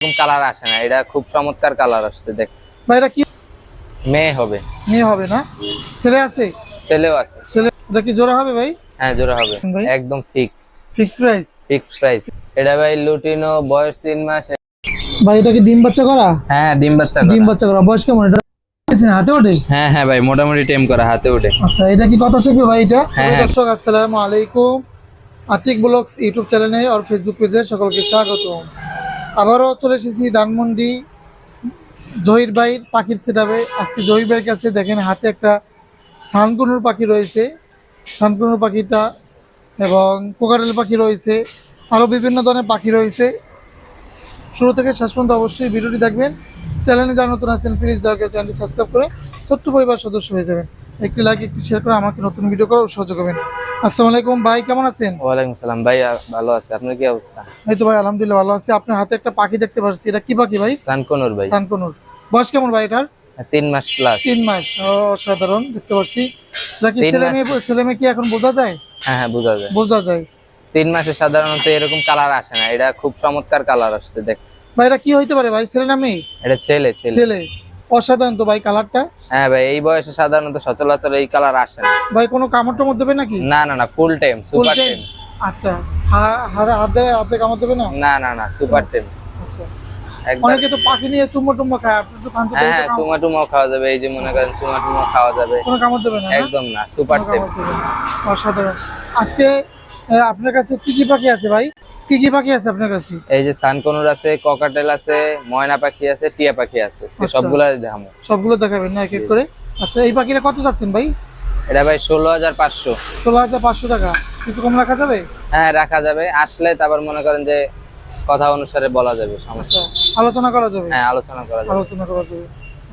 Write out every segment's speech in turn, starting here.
এরকম কালার আসে না। এটা খুব চমৎকার কালার আসছে দেখ। ভাই এটা কি? মেয়ে হবে। মেয়ে হবে না? ছেলে আছে? ছেলেও আছে। ছেলে এটা কি জোড়া হবে ভাই? হ্যাঁ জোড়া হবে। একদম fixed fix price fixed price এটা ভাই লুটিনো বয়স তিন মাস। ভাই এটা কি ডিম বাচ্চা করা? হ্যাঁ ডিম বাচ্চা ডিম বাচ্চা করা। বয়স কেমন? এটা হাতে ওঠে? হ্যাঁ হ্যাঁ ভাই মোটামুটি টেম করা হাতে উঠে আচ্ছা এটা কি কথা শিখবে ভাই এটা? হ্যাঁ, হ্যাঁ। দর্শক আসসালামু আলাইকুম। আতিক ব্লগস ইউটিউব চ্যানেলে আর ফেসবুক পেজে সকলকে স্বাগত আবারও চলে এসেছি ধানমন্ডি জহির ভাইয়ের পাখির সেটাবে আজকে জহির ভাইয়ের কাছে দেখেন হাতে একটা সানকুনুর পাখি রয়েছে। সানকুনুর পাখিটা এবং কোকারেল পাখি রয়েছে। আরও বিভিন্ন ধরনের পাখি রয়েছে। শুরু থেকে শেষ পর্যন্ত অবশ্যই ভিডিওটি দেখবেন। চ্যানেলে যারা নতুন আছেন প্লিজ দয়া করে চ্যানেলটি সাবস্ক্রাইব করে ছোট্ট পরিবার সদস্য হয়ে যাবেন। একটি লাইক একটি শেয়ার করে আমাকে নতুন ভিডিও করার সহযোগ করবেন আসসালামু আলাইকুম ভাই কেমন আছেন? ওয়ালাইকুম সালাম ভাই ভালো আছে আপনার কি অবস্থা? এই তো ভাই আলহামদুলিল্লাহ ভালো আছি। আপনার হাতে একটা পাখি দেখতে পাচ্ছি এটা কি পাখি ভাই? সানকনুর ভাই। সানকনুর। বয়স কেমন ভাই এটার? তিন মাস প্লাস তিন মাস অসাধারণ দেখতে পাচ্ছি। এটা ছেলে। মেয়ে ছেলে মেয়ে কি এখন বোঝা যায়? হ্যাঁ হ্যাঁ বোঝা যায়। বোঝা যায়। তিন মাসে সাধারণত এরকম কালার আসে না এটা খুব চমৎকার কালার আসছে দেখ। ভাই এটা কি হইতে পারে ভাই? ছেলে না মেয়ে? এটা ছেলে ছেলে। ছেলে। অসাধারণ তো ভাই কালারটা? হ্যাঁ ভাই এই বয়সে সাধারণত সচরাচর এই কালার আসে না। ভাই কোনো কামড় টামড় দেবে নাকি? না না না ফুল টাইম সুপার টাইম আচ্ছা হাতে হাতে কামড় দেবে না? না না না সুপার টাইম আচ্ছা। অনেকে তো পাখি নিয়ে চুম্মা টুম্মা খায় আপনি তো খান হ্যাঁ হ্যাঁ খাওয়া যাবে এই যে মনে করেন খাওয়া যাবে। কোনো কামড় দেবে না না? একদম না সুপার টাইম। অসাধারণ। আজকে আপনার কাছে কি কি পাখি আছে ভাই? কি কি পাখি আছে আপনার কাছে? এই যে সানকনুর আছে ককাটেল আছে ময়না পাখি আছে টিয়া পাখি আছে। আচ্ছা। সবগুলা দেখাবো। সবগুলো দেখাবেন না এক এক করে। আচ্ছা এই পাখিটা কত চাচ্ছেন ভাই? এটা ভাই ষোলো হাজার পাঁচশো। ষোলো হাজার পাঁচশো টাকা। কিছু কম রাখা যাবে? হ্যাঁ রাখা যাবে। আসলে তারপর মনে করেন যে কথা অনুসারে বলা যাবে সমস্যা। আচ্ছা আলোচনা করা যাবে? হ্যাঁ আলোচনা করা যাবে। আলোচনা করা যাবে।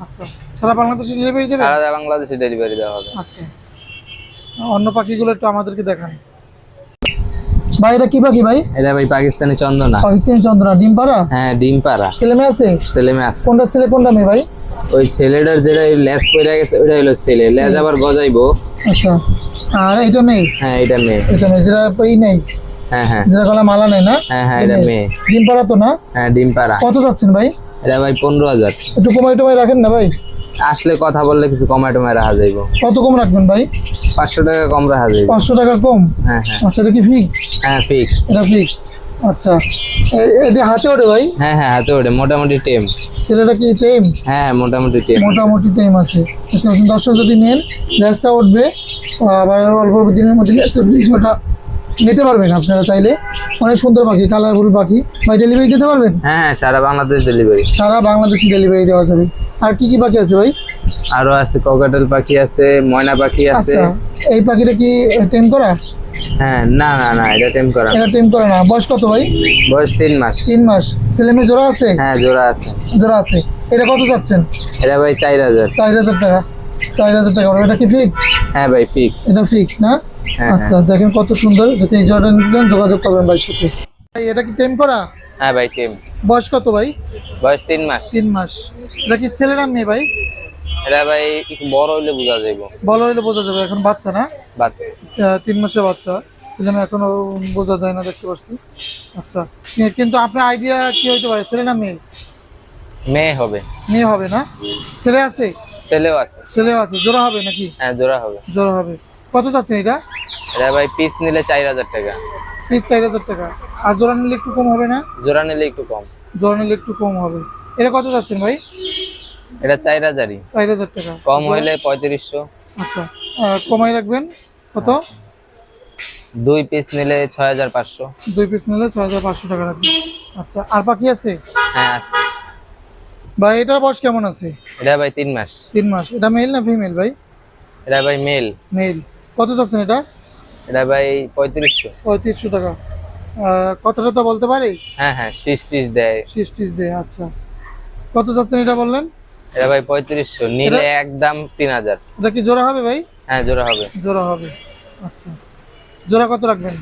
আচ্ছা সারা বাংলাদেশে ডেলিভারি দেবে সারা বাংলাদেশে ডেলিভারি দেওয়া হবে। আচ্ছা। অন্য পাখিগুলো একটু আমাদেরকে দেখান। ভাই এটা কি পাখি ভাই? এটা ভাই পাকিস্তানি চন্দনা। পাকিস্তানি চন্দ্রা ডিম পাড়া? হ্যাঁ ডিম পাড়া। ছেলে মেয়ে আছে? ছেলে মেয়ে আছে। কোনটা ছেলে কোনটা মেয়ে ভাই? ওই ছেলেটার যেটা লেজ পড়ে গেছে ওটা হলো ছেলে। লেজ আবার গজাইবো। আচ্ছা। আর এটা মেয়ে? হ্যাঁ এটা মেয়ে। এটা মেয়ে যেটা এই নেই। হ্যাঁ হ্যাঁ। যেটা গলা মালা নেই না? হ্যাঁ হ্যাঁ এটা মেয়ে। ডিম পাড়া তো না? হ্যাঁ ডিম পাড়া। কত চাচ্ছেন ভাই? এটা ভাই পনেরো হাজার। একটু কমাই টমাই রাখেন না ভাই? আসলে কথা বললে কিছু কমায় টমায় রাখা যাইব। কত কম রাখবেন ভাই? পাঁচশো টাকা কম রাখা যাইব। পাঁচশো টাকা কম? হ্যাঁ হ্যাঁ। আচ্ছা এটা কি ফিক্স হ্যাঁ ফিক্স এটা ফিক্স আচ্ছা। এটা হাতে ওঠে ভাই? হ্যাঁ হ্যাঁ হাতে ওঠে। মোটামুটি টেম ছেলেটা কি টেম হ্যাঁ মোটামুটি টেম মোটামুটি টাইম আছে। দর্শক যদি নেন গ্যাসটা উঠবে। আবার অল্প অল্প দিনের মধ্যে ওটা নিতে পারবেন আপনারা চাইলে। অনেক সুন্দর পাখি কালারফুল পাখি। ভাই ডেলিভারি দিতে পারবেন? হ্যাঁ হ্যাঁ সারা বাংলাদেশ ডেলিভারি সারা বাংলাদেশে ডেলিভারি দেওয়া যাবে। আর কি কি পাখি আছে ভাই? আরও আছে ককাটেল পাখি আছে ময়না পাখি আছে। আচ্ছা এই পাখিটা কি টেম করা? হ্যাঁ না না না এটা টেম করা এটা টেম করা না। বয়স কত ভাই? বয়স তিন মাস। তিন মাস। ছেলে মেয়ে জোড়া আছে? হ্যাঁ জোড়া আছে। জোড়া আছে। এটা কত চাচ্ছেন? এটা ভাই চার হাজার। চার হাজার টাকা। চার হাজার টাকা এটা কি ফিক্স হ্যাঁ ভাই ফিক্স এটা ফিক্স না? হ্যাঁ, আচ্ছা দেখেন কত সুন্দর। যদি এই জর্ডান নিতে যোগাযোগ করবেন ভাই সাথে। ভাই, এটা কি টেম করা? হ্যাঁ ভাই টেম। বয়স কত ভাই? বয়স তিন মাস। তিন মাস। এটা কি ছেলে না মেয়ে ভাই? এটা ভাই একটু বড় হইলে বোঝা যাইব। বড় হইলে বোঝা যাবে এখন বাচ্চা না? বাচ্চা। তিন মাসের বাচ্চা। ছেলে মেয়ে এখনও বোঝা যায় না দেখতে পাচ্ছি আচ্ছা। কিন্তু আপনার আইডিয়া কি হইতে পারে ছেলে না মেয়ে? মেয়ে হবে। মেয়ে হবে না? ছেলে আছে? ছেলেও আছে। ছেলেও আছে। জোড়া হবে নাকি? হ্যাঁ জোড়া হবে। জোড়া হবে। কত চাচ্ছেন এটা? এটা ভাই পিস নিলে চার হাজার টাকা। পিস চার হাজার টাকা। আর জোড়া নিলে একটু কম হবে না? জোড়া নিলে একটু কম। জোড়া নিলে একটু কম হবে। এটা কত চাচ্ছেন ভাই? এটা চার হাজারই। চার হাজার টাকা। কম হইলে পঁয়ত্রিশশো। আচ্ছা। কমাই রাখবেন? কত? দুই পিস নিলে ছয় হাজার পাঁচশো। দুই পিস নিলে ছয় হাজার পাঁচশো টাকা রাখবেন। আচ্ছা আর বাকি আছে? হ্যাঁ আছে। ভাই এটার বয়স কেমন আছে? এটা ভাই তিন মাস। তিন মাস। এটা মেল না ফিমেল ভাই? এটা ভাই মেল মেল কত চাচ্ছেন এটা? এটা ভাই পঁয়ত্রিশশো। পঁয়ত্রিশশো টাকা। কতটা তো বলতে পারি? হ্যাঁ হ্যাঁ শীষ টিস দেয়। টিস দিয়ে আচ্ছা। কত চাচ্ছেন এটা বললেন? এটা ভাই পঁয়ত্রিশশো নিলে একদম তিন হাজার। এটা কি জোড়া হবে ভাই? হ্যাঁ জোড়া হবে। জোড়া হবে আচ্ছা। জোড়া কত রাখবেন?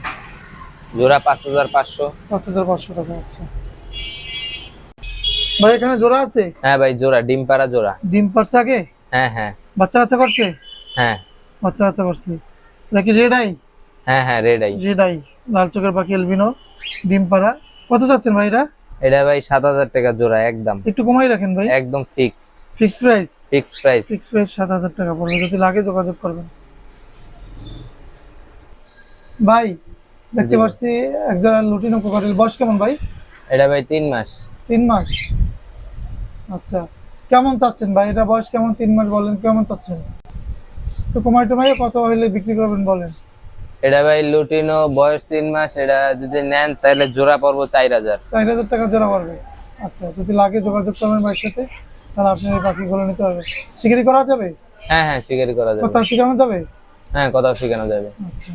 জোড়া পাঁচ হাজার পাঁচশো। পাঁচ হাজার পাঁচশো টাকা আচ্ছা। ভাই এখানে জোড়া আছে? হ্যাঁ ভাই জোড়া ডিম পাড়া জোড়া। ডিম পারছে আগে? হ্যাঁ হ্যাঁ। বাচ্চা বাচ্চা করছে? হ্যাঁ। বাচ্চা বাচ্চা করছে। এটা কি রেড আই হ্যাঁ হ্যাঁ রেড আই রেড আই লাল চোখের পাখি এলবিনো ডিম পাড়া কত চাচ্ছেন ভাই এটা? এটা ভাই সাত হাজার টাকা জোড়া একদম। একটু কমাই রাখেন ভাই। একদম fixed fix price fixed price fix price সাত হাজার টাকা পড়বে। যদি লাগে যোগাযোগ করবেন। ভাই দেখতে। পাচ্ছি একজোড়া লুটিনো কোকাটেল বয়স কেমন ভাই? এটা ভাই তিন মাস। তিন মাস। আচ্ছা কেমন চাচ্ছেন ভাই? এটা বয়স কেমন? তিন মাস বলেন কেমন চাচ্ছেন? তো কমাই টমাই কত হইলে বিক্রি করবেন বলেন। এটা ভাই লুটিনো বয়স তিন মাস এটা যদি নেন তাহলে জোড়া পড়ব চার হাজার। চার হাজার টাকা জোড়া পড়বে। আচ্ছা যদি লাগে যোগাযোগ করবেন ভাইয়ের সাথে তাহলে আপনি এই পাখিগুলো নিতে পারবেন। শিকারি করা যাবে? হ্যাঁ হ্যাঁ শিকারি করা যাবে। কোথাও শেখানো যাবে? হ্যাঁ কোথাও শেখানো যাবে। আচ্ছা।